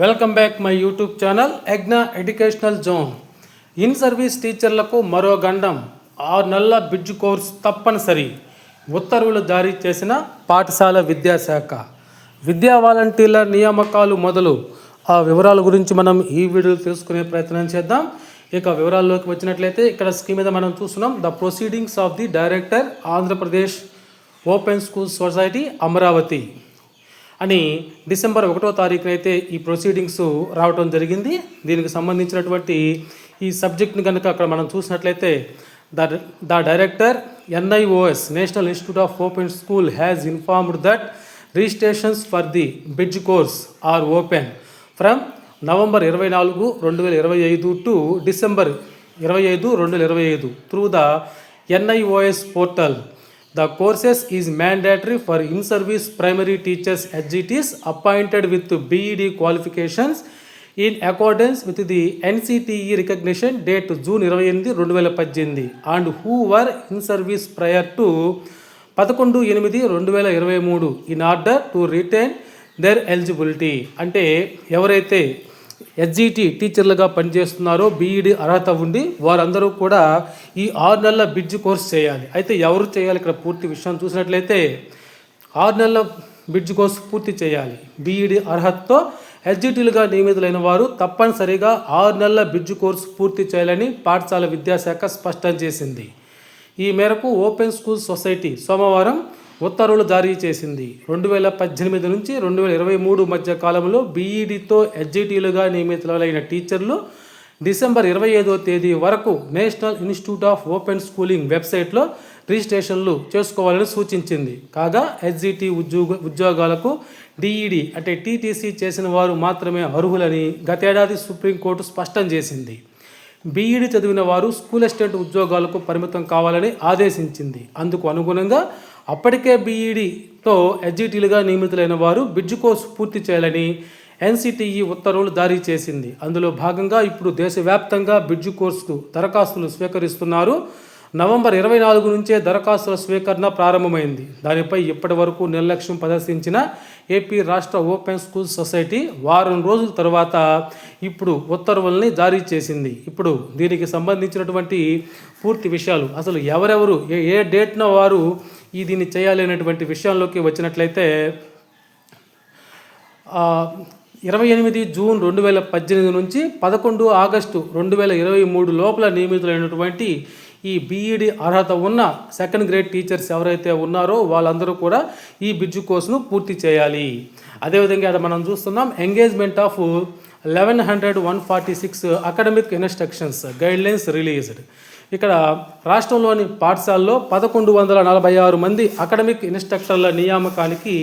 Welcome back my YouTube channel ఎగ్నా educational zone in service టీచర్లకు మరో గండం ఆరు నెలల బిడ్జ్ కోర్స్ తప్పనిసరి. ఉత్తర్వులు జారీ చేసిన పాఠశాల విద్యాశాఖ. విద్యా వాలంటీర్ల నియామకాలు మొదలు. ఆ వివరాల గురించి మనం ఈ వీడియోలో తెలుసుకునే ప్రయత్నం చేద్దాం. ఇక వివరాల్లోకి వచ్చినట్లయితే ఇక్కడ స్కీమ్ మీద మనం చూస్తున్నాం the proceedings of the director Andhra Pradesh open school society Amaravati అని డిసెంబర్ ఒకటో తారీఖున అయితే ఈ ప్రొసీడింగ్స్ రావటం జరిగింది. దీనికి సంబంధించినటువంటి ఈ సబ్జెక్ట్ని కనుక అక్కడ మనం చూసినట్లయితే the the director NIOS national institute of open school has informed that registrations for the bridge course are open from November ఇరవై నాలుగు రెండు వేల ఇరవై ఐదు టు డిసెంబర్ ఇరవై ఐదు రెండు వేల ఇరవై ఐదు through the NIOS portal the courses is mandatory for in service primary teachers SGTs appointed with BEd qualifications in accordance with the NCTE recognition date June ఇరవై ఎనిమిది రెండు వేల పద్దెనిమిది and who were in service prior to పదకొండు ఎనిమిది రెండు వేల ఇరవై మూడు in order to retain their eligibility అంటే ఎవరైతే ఎస్జిటి టీచర్లుగా పనిచేస్తున్నారో బీఈడి అర్హత ఉండి వారందరూ కూడా ఈ ఆరు నెలల బిడ్జ్ కోర్స్ చేయాలి. అయితే ఎవరు చేయాలి ఇక్కడ పూర్తి విషయం చూసినట్లయితే ఆరు నెలల బిడ్జ్ కోర్స్ పూర్తి చేయాలి. బీఈడి అర్హతతో ఎస్జిటీలుగా నియమితులైన వారు తప్పనిసరిగా ఆరు నెలల బిడ్జ్ కోర్సు పూర్తి చేయాలని పాఠశాల విద్యాశాఖ స్పష్టం చేసింది. ఈ మేరకు ఓపెన్ స్కూల్ సొసైటీ సోమవారం ఉత్తర్వులు జారీ చేసింది. రెండు వేల పద్దెనిమిది నుంచి రెండు వేల ఇరవై మూడు మధ్య కాలంలో బీఈడితో ఎస్జిటీలుగా నియమితులైన టీచర్లు డిసెంబర్ ఇరవై ఐదో తేదీ వరకు national institute of open schooling వెబ్సైట్లో రిజిస్ట్రేషన్లు చేసుకోవాలని సూచించింది. కాగా హెచ్జిటి ఉద్యోగ ఉద్యోగాలకు డిఈడి అంటే టీటీసీ చేసిన వారు మాత్రమే అర్హులని గతేడాది సుప్రీంకోర్టు స్పష్టం చేసింది. బీఈడి చదివిన వారు స్కూల్ అసిస్టెంట్ ఉద్యోగాలకు పరిమితం కావాలని ఆదేశించింది. అందుకు అనుగుణంగా అప్పటికే బీఈడితో ఎస్జిటీలుగా నియమితులైన వారు బిడ్జ్ కోర్సు పూర్తి చేయాలని ఎన్సిటిఈ ఉత్తర్వులు జారీ చేసింది. అందులో భాగంగా ఇప్పుడు దేశవ్యాప్తంగా బిడ్జ్ కోర్సుకు దరఖాస్తులు స్వీకరిస్తున్నారు. నవంబర్ ఇరవై నాలుగు నుంచే దరఖాస్తుల స్వీకరణ ప్రారంభమైంది. దానిపై ఇప్పటి వరకు నిర్లక్ష్యం ప్రదర్శించిన ఏపీ రాష్ట్ర ఓపెన్ స్కూల్ సొసైటీ వారం రోజుల తర్వాత ఇప్పుడు ఉత్తర్వుల్ని జారీ చేసింది. ఇప్పుడు దీనికి సంబంధించినటువంటి పూర్తి విషయాలు అసలు ఎవరెవరు ఏ ఏ డేట్న వారు ఈ దీన్ని చేయాలి అనేటువంటి విషయంలోకి వచ్చినట్లయితే ఇరవై ఎనిమిది జూన్ రెండు వేల పద్దెనిమిది నుంచి పదకొండు ఆగస్టు రెండు వేల ఇరవై మూడు లోపల నియమితులైనటువంటి ఈ బీఈడి అర్హత ఉన్న సెకండ్ గ్రేడ్ టీచర్స్ ఎవరైతే ఉన్నారో వాళ్ళందరూ కూడా ఈ బిడ్జు కోర్సును పూర్తి చేయాలి. అదేవిధంగా అది మనం చూస్తున్నాం engagement of eleven hundred one forty six academic instructions guidelines released ఇక్కడ రాష్ట్రంలోని పాఠశాలలో పదకొండు వందల నలభై ఆరు మంది అకాడమిక్ ఇన్స్ట్రక్టర్ల నియామకానికి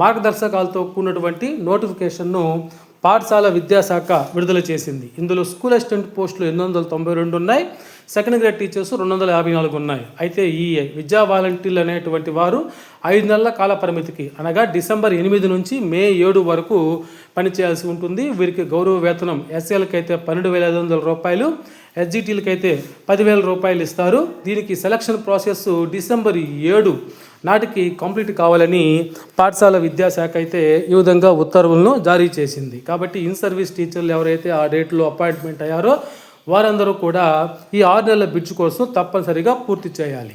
మార్గదర్శకాలతో కూడినటువంటి నోటిఫికేషన్ను పాఠశాల విద్యాశాఖ విడుదల చేసింది. ఇందులో స్కూల్ అసిస్టెంట్ పోస్టులు ఎనిమిది వందల తొంభై రెండు ఉన్నాయి. సెకండ్ గ్రేడ్ టీచర్స్ రెండు వందల యాభై నాలుగు ఉన్నాయి. అయితే ఈ విద్యా వాలంటీర్లు అనేటువంటి వారు ఐదు నెలల కాల పరిమితికి అనగా డిసెంబర్ ఎనిమిది నుంచి మే ఏడు వరకు పనిచేయాల్సి ఉంటుంది. వీరికి గౌరవ వేతనం ఎస్ఎల్కి అయితే పన్నెండు వేల ఐదు వందల రూపాయలు ఎస్జిటీలకి అయితే పదివేల రూపాయలు ఇస్తారు. దీనికి సెలక్షన్ ప్రాసెస్ డిసెంబర్ ఏడు నాటికి కంప్లీట్ కావాలని పాఠశాల విద్యాశాఖ అయితే ఈ విధంగా ఉత్తర్వులను జారీ చేసింది. కాబట్టి ఇన్ సర్వీస్ టీచర్లు ఎవరైతే ఆ డేట్లో అపాయింట్మెంట్ అయ్యారో వారందరూ కూడా ఈ ఆరు నెలల బిడ్జ్ కోసం తప్పనిసరిగా పూర్తి చేయాలి.